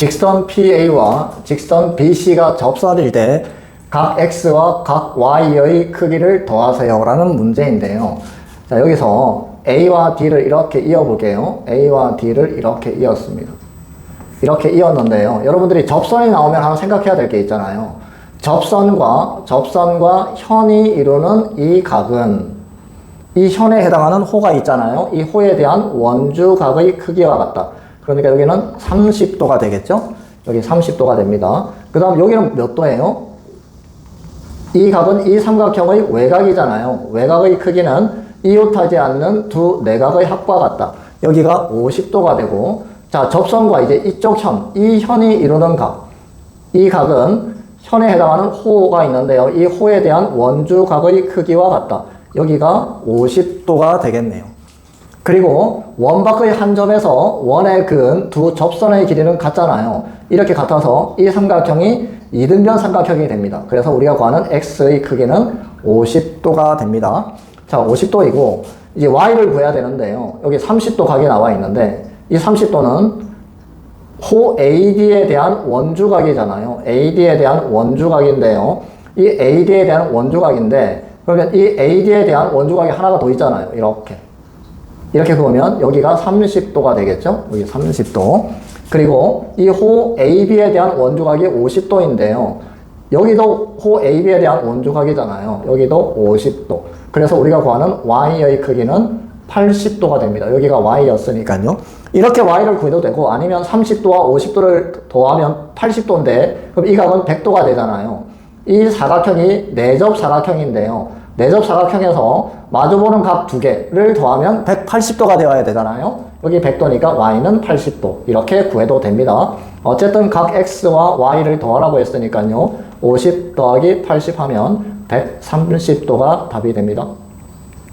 직선 PA와 직선 BC가 접선일 때각 X와 각 Y의 크기를 더하세요 라는 문제인데요. 자, 여기서 A와 D를 이렇게 이어볼게요. A와 D를 이렇게 이었습니다. 이렇게 이었는데요. 여러분들이 접선이 나오면 하나 생각해야 될 게 있잖아요. 접선과 접선과 현이 이루는 이 각은 이 현에 해당하는 호가 있잖아요. 이 호에 대한 원주각의 크기와 같다. 그러니까 여기는 30도가 되겠죠? 여기 30도가 됩니다. 그 다음 여기는 몇 도예요? 이 각은 이 삼각형의 외곽이잖아요. 외곽의 크기는 이웃하지 않는 두 내각의 합과 같다. 여기가 50도가 되고, 자, 접선과 이제 이쪽 현, 이 현이 이루는 각. 이 각은 현에 해당하는 호가 있는데요. 이 호에 대한 원주 각의 크기와 같다. 여기가 50도가 되겠네요. 그리고 원박의 한 점에서 원에 그은 두 접선의 길이는 같잖아요. 이렇게 같아서 이 삼각형이 이등변 삼각형이 됩니다. 그래서 우리가 구하는 x의 크기는 50도가 됩니다. 자, 50도이고 이제 y를 구해야 되는데요. 여기 30도 각이 나와 있는데 이 30도는 호 AD에 대한 원주각이잖아요. AD에 대한 원주각인데요. 이 AD에 대한 원주각인데 그러면 이 AD에 대한 원주각이 하나가 더 있잖아요. 이렇게. 이렇게 그으면 여기가 30도가 되겠죠? 여기 30도. 그리고 이 호 AB에 대한 원주각이 50도인데요. 여기도 호 AB에 대한 원주각이잖아요. 여기도 50도. 그래서 우리가 구하는 Y의 크기는 80도가 됩니다. 여기가 Y였으니까요. 이렇게 Y를 구해도 되고 아니면 30도와 50도를 더하면 80도인데 그럼 이 각은 100도가 되잖아요. 이 사각형이 내접 사각형인데요. 내접 사각형에서 마주보는 각 두 개를 더하면 180도가 되어야 되잖아요. 여기 100도니까 y는 80도. 이렇게 구해도 됩니다. 어쨌든 각 x와 y를 더하라고 했으니까요. 50 더하기 80 하면 130도가 답이 됩니다.